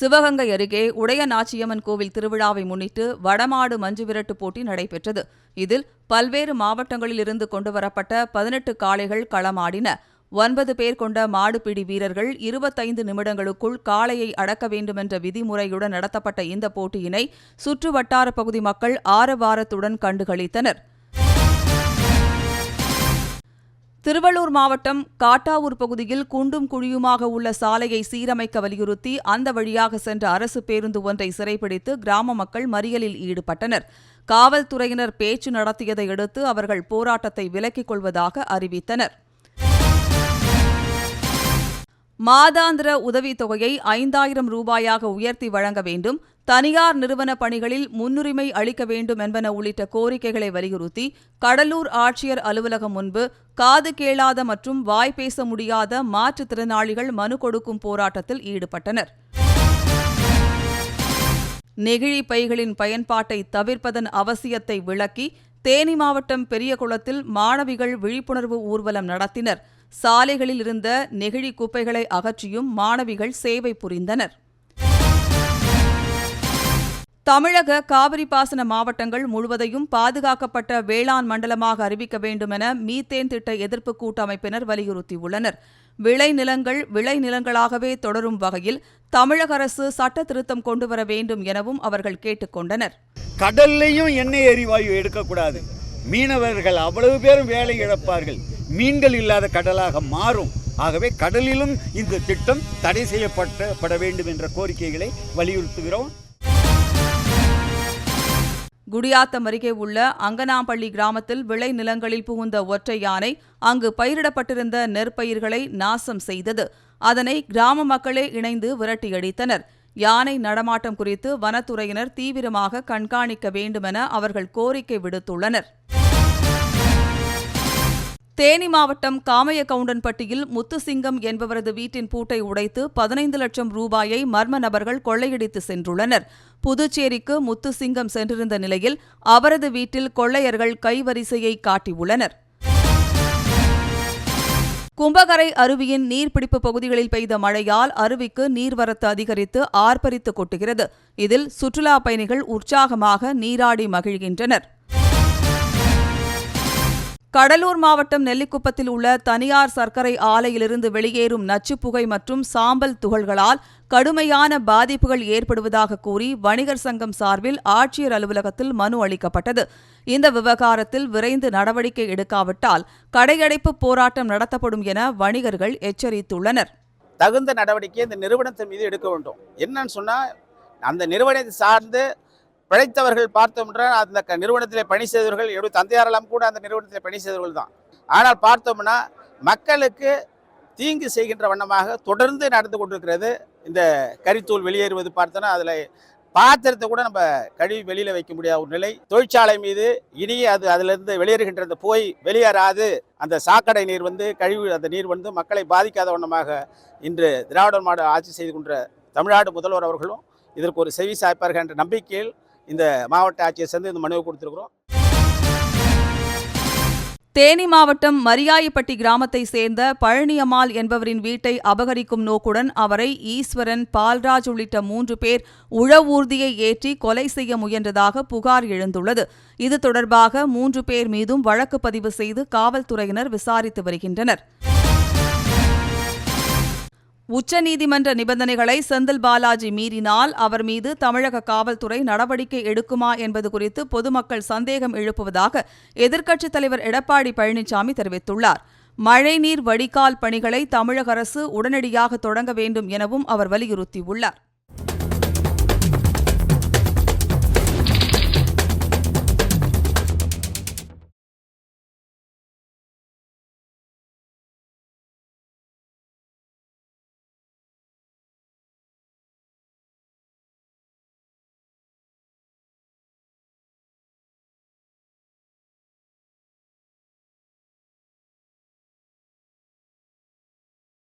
சிவகங்கை அருகே உடைய நாச்சியம்மன் கோவில் திருவிழாவை முன்னிட்டு வடமாடு மஞ்சு விரட்டு போட்டி நடைபெற்றது. இதில் பல்வேறு மாவட்டங்களில் இருந்து கொண்டுவரப்பட்ட பதினெட்டு காளைகள் களமாடின. ஒன்பது பேர் கொண்ட மாடுபிடி வீரர்கள் இருபத்தைந்து நிமிடங்களுக்குள் காளையை அடக்க வேண்டுமென்ற விதிமுறையுடன் நடத்தப்பட்ட இந்த போட்டியினை சுற்று வட்டார பகுதி மக்கள் ஆரவாரத்துடன் கண்டுகளித்தனர். திருவள்ளூர் மாவட்டம் காட்டாவூர் பகுதியில் குண்டும் குழியுமாக உள்ள சாலையை சீரமைக்க வலியுறுத்தி அந்த வழியாக சென்ற அரசு பேருந்து ஒன்றை சிறைப்பிடித்து கிராம மக்கள் மறியலில் ஈடுபட்டனர். காவல்துறையினர் பேச்சு நடத்தியதை அடுத்து அவர்கள் போராட்டத்தை விலக்கிக் கொள்வதாக அறிவித்தனர். மாதாந்திர உதவித்தொகையை ஐந்தாயிரம் ரூபாயாக உயர்த்தி வழங்க வேண்டும். தனியார் நிறுவன பணிகளில் முன்னுரிமை அளிக்க வேண்டும் என்பன உள்ளிட்ட கோரிக்கைகளை வலியுறுத்தி கடலூர் ஆட்சியர் அலுவலகம் முன்பு காது கேளாத மற்றும் வாய் பேச முடியாத மாற்றுத்திறனாளிகள் மனு கொடுக்கும் போராட்டத்தில் ஈடுபட்டனர். நெகிழி பைகளின் பயன்பாட்டை தவிர்ப்பதன் அவசியத்தை விளக்கி தேனி மாவட்டம் பெரியகுளத்தில் மாணவிகள் விழிப்புணர்வு ஊர்வலம் நடத்தினர். சாலைகளில் இருந்த நெகிழி குப்பைகளை அகற்றியும் மாணவிகள் சேவை புரிந்தனர். தமிழக காவிரி பாசன மாவட்டங்கள் முழுவதையும் பாதுகாக்கப்பட்ட வேளாண் மண்டலமாக அறிவிக்க வேண்டும் என மீத்தேன் திட்ட எதிர்ப்பு கூட்டமைப்பினர் வலியுறுத்தியுள்ளனர். விளைநிலங்கள் விளைநிலங்களாகவே தொடரும் வகையில் தமிழக அரசு சட்ட திருத்தம் கொண்டு வர வேண்டும் எனவும் அவர்கள் கேட்டுக்கொண்டனர். கடல்லையும் எண்ணெய் எரிவாயு எடுக்கக்கூடாது. மீனவர்கள் அவ்வளவு பேரும் வேலை இழப்பார்கள். மீன்கள் இல்லாத கடலாக மாறும். ஆகவே கடலிலும் இந்த திட்டம் தடை செய்யப்பட்ட பட வேண்டும் என்ற கோரிக்கைகளை வலியுறுத்துகிறோம். குடியாத்தம் அருகே உள்ள அங்கனாம்பள்ளி கிராமத்தில் விளை நிலங்களில் புகுந்த ஒற்றை யானை அங்கு பயிரிடப்பட்டிருந்த நெற்பயிர்களை நாசம் செய்தது. அதனை கிராம மக்களே இணைந்து விரட்டியடித்தனர். யானை நடமாட்டம் குறித்து வனத்துறையினர் தீவிரமாக கண்காணிக்க வேண்டுமென அவர்கள் கோரிக்கை விடுத்துள்ளனர். தேனி மாவட்டம் காமையகவுண்டன்பட்டியில் முத்துசிங்கம் என்பவரது வீட்டின் பூட்டை உடைத்து பதினைந்து லட்சம் ரூபாயை மர்ம நபர்கள் கொள்ளையடித்து சென்றுள்ளனர். புதுச்சேரிக்கு முத்துசிங்கம் சென்றிருந்த நிலையில் அவரது வீட்டில் கொள்ளையர்கள் கைவரிசையை காட்டியுள்ளனர். கும்பகரை அருவியின் நீர்பிடிப்பு பகுதிகளில் பெய்த மழையால் அருவிக்கு நீர்வரத்து அதிகரித்து ஆர்ப்பரித்து கொட்டுகிறது. இதில் சுற்றுலாப் பயணிகள் உற்சாகமாக நீராடி மகிழ்கின்றனர். கடலூர் மாவட்டம் நெல்லிக்குப்பத்தில் உள்ள தனியார் சர்க்கரை ஆலையிலிருந்து வெளியேறும் நச்சுப்புகை மற்றும் சாம்பல் துகள்களால் கடுமையான பாதிப்புகள் ஏற்படுவதாக கூறி வணிகர் சங்கம் சார்பில் ஆட்சியர் அலுவலகத்தில் மனு அளிக்கப்பட்டது. இந்த விவகாரத்தில் விரைந்து நடவடிக்கை எடுக்காவிட்டால் கடையடைப்பு போராட்டம் நடத்தப்படும் என வணிகர்கள் எச்சரித்துள்ளனர். தகுந்த நடவடிக்கை இந்த நிறுவனத்தின் மீது எடுக்க வேண்டும். என்னன்னு சொன்னால் அந்த நிறுவனத்தை சார்ந்து பிழைத்தவர்கள் பார்த்தோம் என்றால் அந்த நிறுவனத்திலே பணி செய்தவர்கள் எப்படி தந்தையாரெல்லாம் கூட அந்த நிறுவனத்தில் பணி செய்தவர்கள் தான். ஆனால் பார்த்தோம்னா மக்களுக்கு தீங்கு செய்கின்ற வண்ணமாக தொடர்ந்து நடந்து கொண்டிருக்கிறது. இந்த கரித்தூள் வெளியேறுவது பார்த்தோன்னா அதில் பாத்திரத்தை கூட நம்ம கழுவி வெளியில் வைக்க முடியாத ஒரு நிலை. தொழிற்சாலை மீது இனி அது அதிலிருந்து வெளியேறுகின்ற அந்த போய் வெளியேறாது. அந்த சாக்கடை நீர் வந்து கழிவு அந்த நீர் வந்து மக்களை பாதிக்காத வண்ணமாக இன்று திராவிட மாடு ஆட்சி செய்து கொண்ட தமிழ்நாடு முதல்வர் அவர்களும் இதற்கு ஒரு செவி சாய்ப்பார்கள் என்ற நம்பிக்கையில் இந்த மாவட்ட ஆட்சியர் சேர்ந்து இந்த மனுவை கொடுத்துருக்குறோம். தேனி மாவட்டம் மரியாயப்பட்டி கிராமத்தை சேர்ந்த பழனியம்மாள் என்பவரின் வீட்டை அபகரிக்கும் நோக்குடன் அவரை ஈஸ்வரன் பால்ராஜ் உள்ளிட்ட மூன்று பேர் உழவூர்தியை ஏற்றி கொலை செய்ய முயன்றதாக புகார் எழுந்துள்ளது. இது தொடர்பாக மூன்று பேர் மீதும் வழக்கு பதிவு செய்து காவல்துறையினர் விசாரித்து வருகின்றனர். உச்சநீதிமன்ற நிபந்தனைகளை செந்தில் பாலாஜி மீறினால் அவர் மீது தமிழக காவல்துறை நடவடிக்கை எடுக்குமா என்பது குறித்து பொதுமக்கள் சந்தேகம் எழுப்புவதாக எதிர்க்கட்சித் தலைவர் எடப்பாடி பழனிசாமி தெரிவித்துள்ளார். மழைநீர் வடிகால் பணிகளை தமிழக அரசு உடனடியாக தொடங்க வேண்டும் எனவும் அவர் வலியுறுத்தியுள்ளார்.